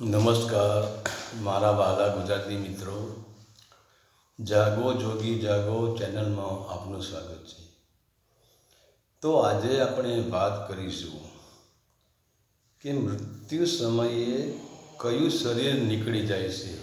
નમસ્કાર, મારા વાલા ગુજરાતી મિત્રો. જાગો જોગી જાગો ચેનલમાં આપનું સ્વાગત છે. તો આજે આપણે વાત કરીશું કે મૃત્યુ સમયે કયું શરીર નીકળી જાય છે.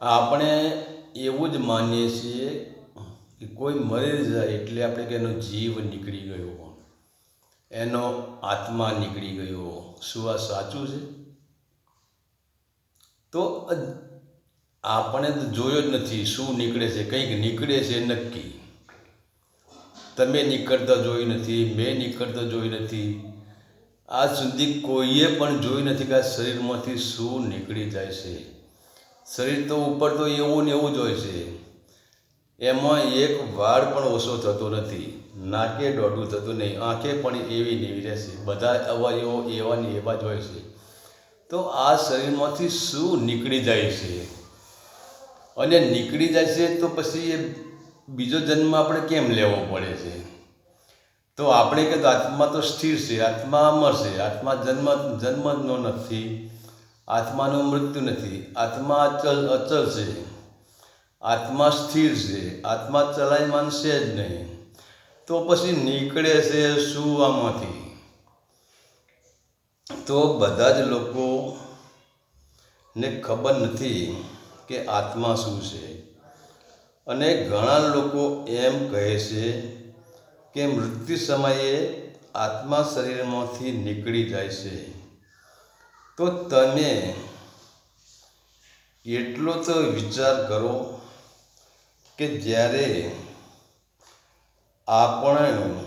આપણે એવું જ માનીએ છીએ કે કોઈ મરી જાય એટલે આપણે કે એનો જીવ નીકળી ગયો. એનો આત્મા નીકળી ગયો. શું આ સાચું છે? તો આપણે તો જોયો જ નથી શું નીકળે છે. કંઈક નીકળે છે નક્કી. તમે નીકળતા જોઈ નથી, મેં નીકળતા જોઈ નથી. આજ સુધી કોઈએ પણ જોઈ નથી કે આ શરીરમાંથી શું નીકળી જાય છે. શરીર તો ઉપર તો એવું ને એવું જ હોય છે. એમાં એક વાળ પણ ઓછો થતો નથી. નાકે દોડું થતું નહીં, આંખે પણ એવી ને એવી રહેશે. બધા અવયવો એવા ને એવા જ હોય છે. તો આ શરીરમાંથી શું નીકળી જાય છે? અને નીકળી જાય છે તો પછી એ બીજો જન્મ આપણે કેમ લેવો પડે છે? તો આપણે કે આત્મા તો સ્થિર છે, આત્મા અમર છે. આત્મા જન્મ, જન્મનો નથી, આત્માનું મૃત્યુ નથી. આત્મા અચલ અચલ છે. આત્મા સ્થિર છે. આત્મા ચલાયમાન છે જ નહીં. તો પછી નીકળે છે શું આમાંથી? તો બધા જ લોકો ને ખબર નથી કે આત્મા શું છે. અને ઘણા લોકો એમ કહે છે કે મૃત્યુ સમયે આત્મા શરીરમાંથી નીકળી જાય છે. તો તમે એટલો તો વિચાર કરો કે જ્યારે આપણે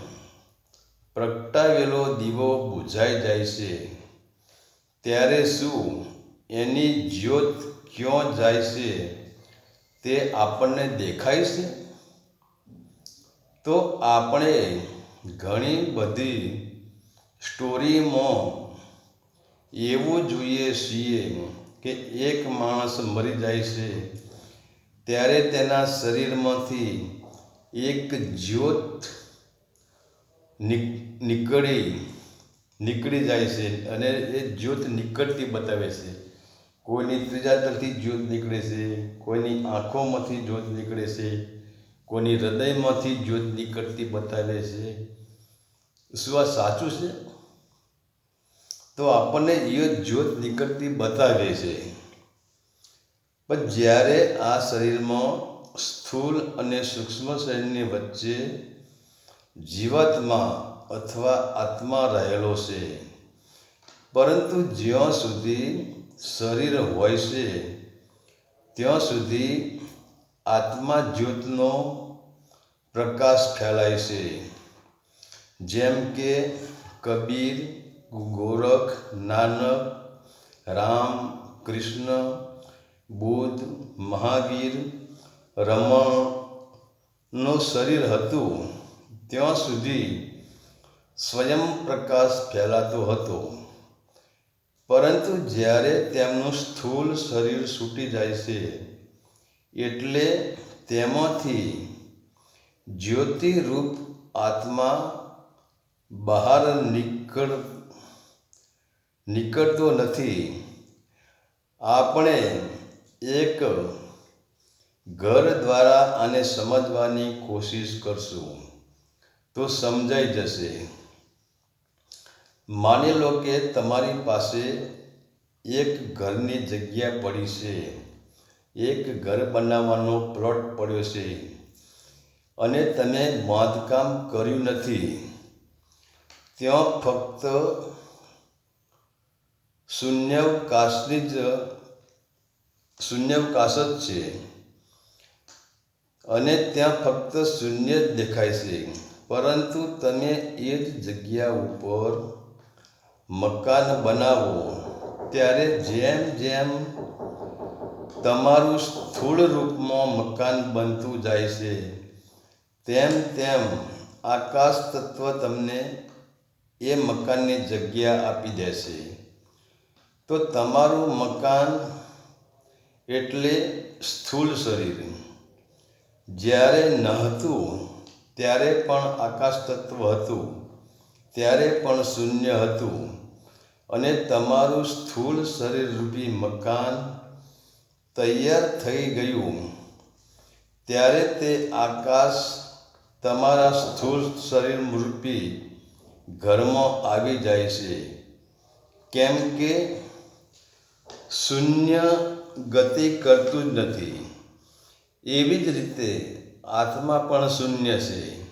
પ્રગટાવેલો દીવો બુઝાઈ જાય છે. ત્યારે શું એની જ્યોત ક્યાં જાય છે તે આપણને દેખાય છે? તો આપણે ઘણી બધી સ્ટોરીમાં એવું જોઈએ છીએ કે એક માણસ મરી જાય છે. ત્યારે તેના શરીરમાંથી એક જ્યોત નીકળી નીકળી જાય છે અને એ જ્યોત નીકળતી બતાવે છે. કોઈની ત્રીજા તરથી જ્યોત નીકળે છે, કોઈની આંખોમાંથી જ્યોત નીકળે છે, કોઈની હૃદયમાંથી જ્યોત નીકળતી બતાવે છે. શું આ સાચું છે? તો આપણને એ જ્યોત નીકળતી બતાવે છે. પણ જ્યારે આ શરીરમાં સ્થૂળ અને સૂક્ષ્મ શરીરની વચ્ચે જીવાત્મા અથવા આત્મા રહેલો છે. પરંતુ જ્યાં સુધી શરીર હોય છે, ત્યાં સુધી આત્મા જ્યોતનો પ્રકાશ ફેલાય છે. જેમ કે કબીર, ગોરખ, નાનક, રામ, કૃષ્ણ, બુદ્ધ, મહાવીર રમણનું શરીર હતું, ત્યાં સુધી સ્વયં પ્રકાશ ફેલાતો હતો. પરંતુ જ્યારે તેમનું સ્થૂળ શરીર છૂટી જાય છે, એટલે તેમાંથી જ્યોતિરૂપ આત્મા બહાર નીકળ, નીકળતો નથી. આપણે એક ઘર દ્વારા આને સમજવાની કોશિશ કરશું. તો સમજાઈ જશે. માની લો કે તમારી પાસે એક ઘરની જગ્યા પડી છે. એક ઘર બનાવવાનો પ્લોટ પડ્યો છે. અને તમે બાંધકામ કર્યું નથી. ત્યાં ફક્ત શૂન્યવકાશની જ, શૂન્યવકાશ જ છે. અને ત્યાં ફક્ત શૂન્ય જ દેખાય છે. પરંતુ તમે એ જ જગ્યા ઉપર મકાન બનાવો, ત્યારે જેમ જેમ તમારું સ્થૂળ રૂપમાં મકાન બનતું જાય છે, તેમ તેમ આકાશ તત્વ તમને એ મકાનની જગ્યા આપી દેશે તો તમારું મકાન એટલે સ્થૂળ શરીર. જ્યારે નહોતું ત્યારે પણ આકાશ તત્વ હતું, ત્યારે પણ શૂન્ય હતું. અને તમારું સ્થૂળ શરીરરૂપી મકાન તૈયાર થઈ ગયું. ત્યારે તે આકાશ તમારા સ્થૂળ શરીરરૂપી ઘરમાં આવી જાય છે. કેમ કે શૂન્ય ગતિ કરતું જ નથી. એવી જ રીતે આત્મા પણ શૂન્ય છે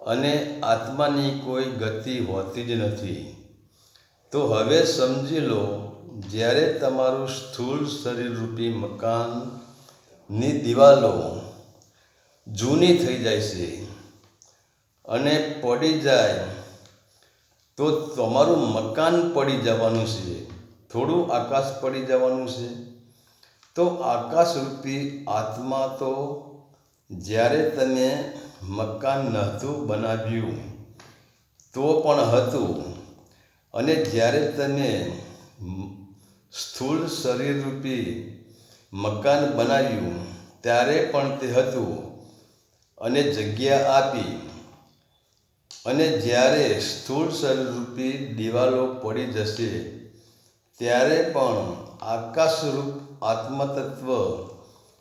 અને આત્માની કોઈ ગતિ હોતી જ નથી. તો હવે સમજી લો, જ્યારે તમારું સ્થૂળ શરીરરૂપી મકાનની દિવાલો જૂની થઈ જાય છે અને પડી જાય, તો તમારું મકાન પડી જવાનું છે. થોડું આકાશ પડી જવાનું છે. તો આકાશરૂપી આત્મા તો જ્યારે તમે મકાન નહોતું બનાવ્યું, તો પણ હતું. અને જ્યારે તમે સ્થૂળ શરીરરૂપી મકાન બનાવ્યું, ત્યારે પણ તે હતું અને જગ્યા આપી. અને જ્યારે સ્થૂળ શરીરરૂપી દિવાલો પડી જશે, ત્યારે પણ આકાશરૂપ આત્મતત્વ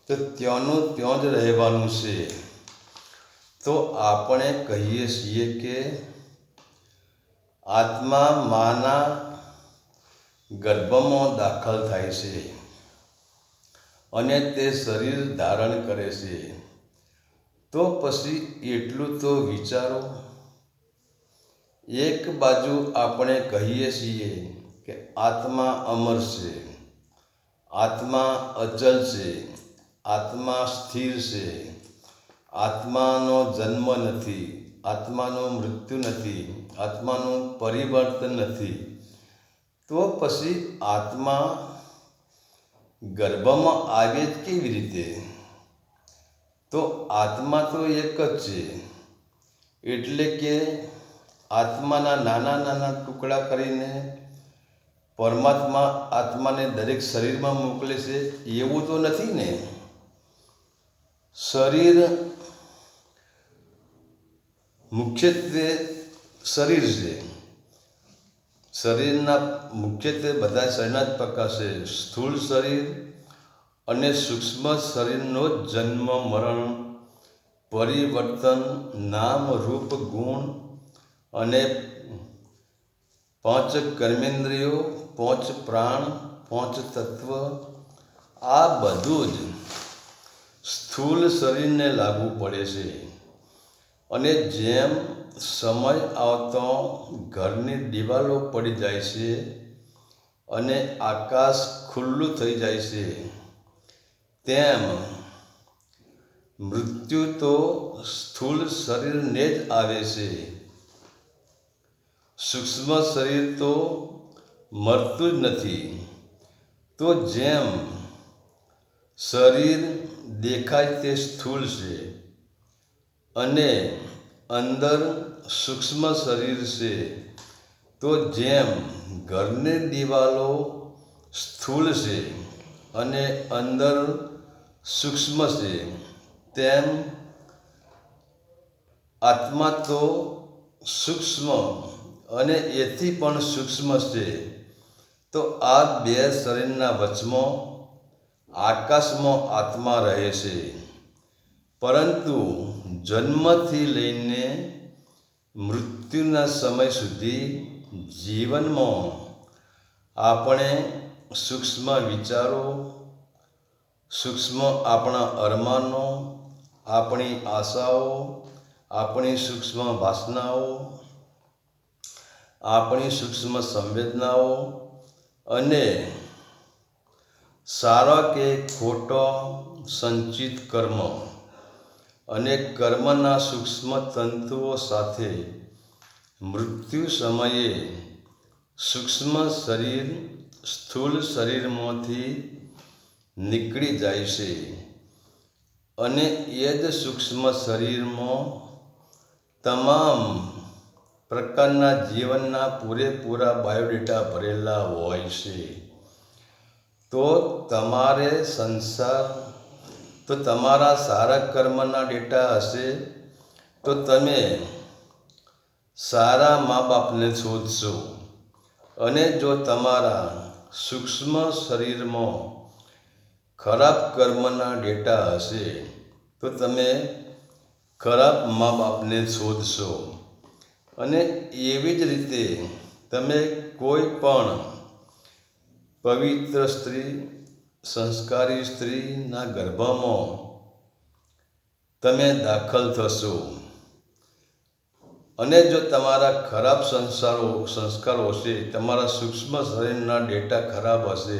તો ત્યાંનું ત્યાં જ રહેવાનું છે. તો આપણે કહીએ છીએ કે આત્મા માના ગર્ભમાં દાખલ થાય છે અને તે શરીર ધારણ કરે છે. તો પછી એટલું તો વિચારો. એક બાજુ આપણે કહીએ છીએ કે આત્મા અમર છે. આત્મા અચલ છે, આત્મા સ્થિર છે. આત્માનો જન્મ નથી, આત્માનું મૃત્યુ નથી, આત્માનું પરિવર્તન નથી. તો પછી આત્મા ગર્ભમાં આવે જ કેવી રીતે? તો આત્મા તો એક જ છે, એટલે કે આત્માના નાના નાના ટુકડા કરીને પરમાત્મા આત્માને દરેક શરીરમાં મોકલે છે, એવું તો નથી ને? શરીર મુખ્યત્વે શરીર છે. શરીરના મુખ્યત્વે બધા શરીરના જ પ્રકાર છે સ્થૂળ શરીર અને સૂક્ષ્મ શરીરનો જન્મ, મરણ, પરિવર્તન, નામ, રૂપ, ગુણ અને પાંચ કર્મેન્દ્રિયો પાંચ પ્રાણ પોંચ તત્વ, આ બધું જ સ્થૂલ શરીરને લાગુ પડે છે. અને જેમ સમય આવતો ઘરની દિવાલો પડી જાય છે અને આકાશ ખુલ્લું થઈ જાય છે, તેમ મૃત્યુ તો સ્થૂળ શરીરને જ આવે છે. સૂક્ષ્મ શરીર તો મરતું જ નથી. તો જેમ શરીર દેખાય તે સ્થૂળ છે અને અંદર સૂક્ષ્મ શરીર છે, તો જેમ ઘરની દિવાલો સ્થૂળ છે અને અંદર સૂક્ષ્મ છે, તેમ આત્મા તો સૂક્ષ્મ અને એથી પણ સૂક્ષ્મ છે. તો આ બે શરીરના વચમાં આકાશમાં આત્મા રહે છે. પરંતુ જન્મથી લઈને મૃત્યુના સમય સુધી જીવનમાં આપણે સૂક્ષ્મ વિચારો, સૂક્ષ્મ આપણા અરમાનો, આપણી આશાઓ, આપણી સૂક્ષ્મ વાસનાઓ, આપણી સૂક્ષ્મ સંવેદનાઓ અને સારા કે ખોટો સંચિત કર્મ અને કર્મના સૂક્ષ્મ તંતુઓ સાથે મૃત્યુ સમયે સૂક્ષ્મ શરીર સ્થૂળ શરીરમાંથી નીકળી જાય છે અને એ જ સૂક્ષ્મ શરીરમાં તમામ પ્રકારના જીવનના પૂરેપૂરા બાયોડેટા ભરેલા હોય છે. તો તમારે સંસાર, તો તમારા સારા કર્મના ડેટા હશે, તો તમે સારા મા બાપને શોધશો. અને જો તમારા સૂક્ષ્મ શરીરમાં ખરાબ કર્મના ડેટા હશે, તો તમે ખરાબ મા બાપને શોધશો. અને એવી જ રીતે તમે કોઈ પણ પવિત્ર સ્ત્રી, સંસ્કારી સ્ત્રીના ગર્ભમાં તમે દાખલ થશો. અને જો તમારા ખરાબ સંસ્કારો સંસ્કારો હશે, તમારા સૂક્ષ્મ શરીરના ડેટા ખરાબ હશે,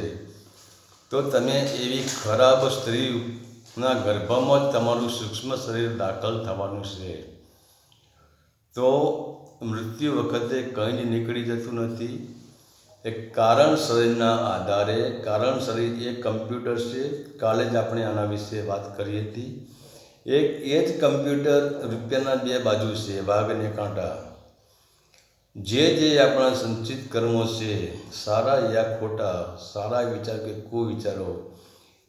તો તમે એવી ખરાબ સ્ત્રીના ગર્ભમાં જ તમારું સૂક્ષ્મ શરીર દાખલ થવાનું છે. તો મૃત્યુ વખતે કંઈ જ નીકળી જતું નથી. એક કારણ શરીરના આધારે, કારણ શરીર એ કમ્પ્યુટર છે, કાલે જ આપણે આના વિશે વાત કરી હતી. એક એ જ કમ્પ્યુટર રૂપિયાના બે બાજુ છે, વાઘ અને કાંટા. જે જે આપણા સંચિત કર્મો છે, સારા યા ખોટા, સારા વિચાર કે કુવિચારો,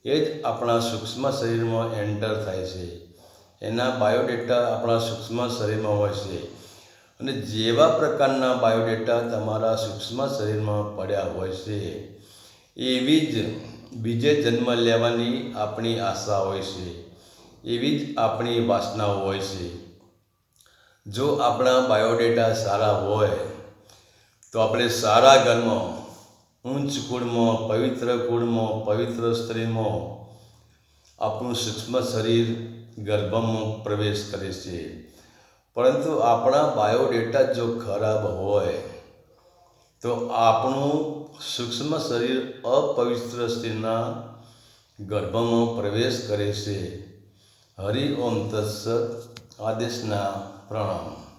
એ જ આપણા સૂક્ષ્મ શરીરમાં એન્ટર થાય છે. એના બાયોડેટા આપણા સૂક્ષ્મ શરીરમાં હોય છે. અને જેવા પ્રકારના બાયોડેટા તમારા સૂક્ષ્મ શરીરમાં પડ્યા હોય છે, એવી જ બીજે જન્મ લેવાની આપણી આશા હોય છે, એવી જ આપણી વાસનાઓ હોય છે. જો આપણા બાયોડેટા સારા હોય, તો આપણે સારા ઘરમાં, ઊંચ કુળમાં, પવિત્ર કુળમાં, પવિત્ર સ્ત્રીમાં આપણું સૂક્ષ્મ શરીર ગર્ભમાં પ્રવેશ કરે છે. પરંતુ આપણા બાયોડેટા જો ખરાબ હોય, તો આપણું સૂક્ષ્મ શરીર અપવિત્ર સ્ત્રીના ગર્ભમાં પ્રવેશ કરે છે. હરિ ઓમ તત્સત આદેશના પ્રણામ.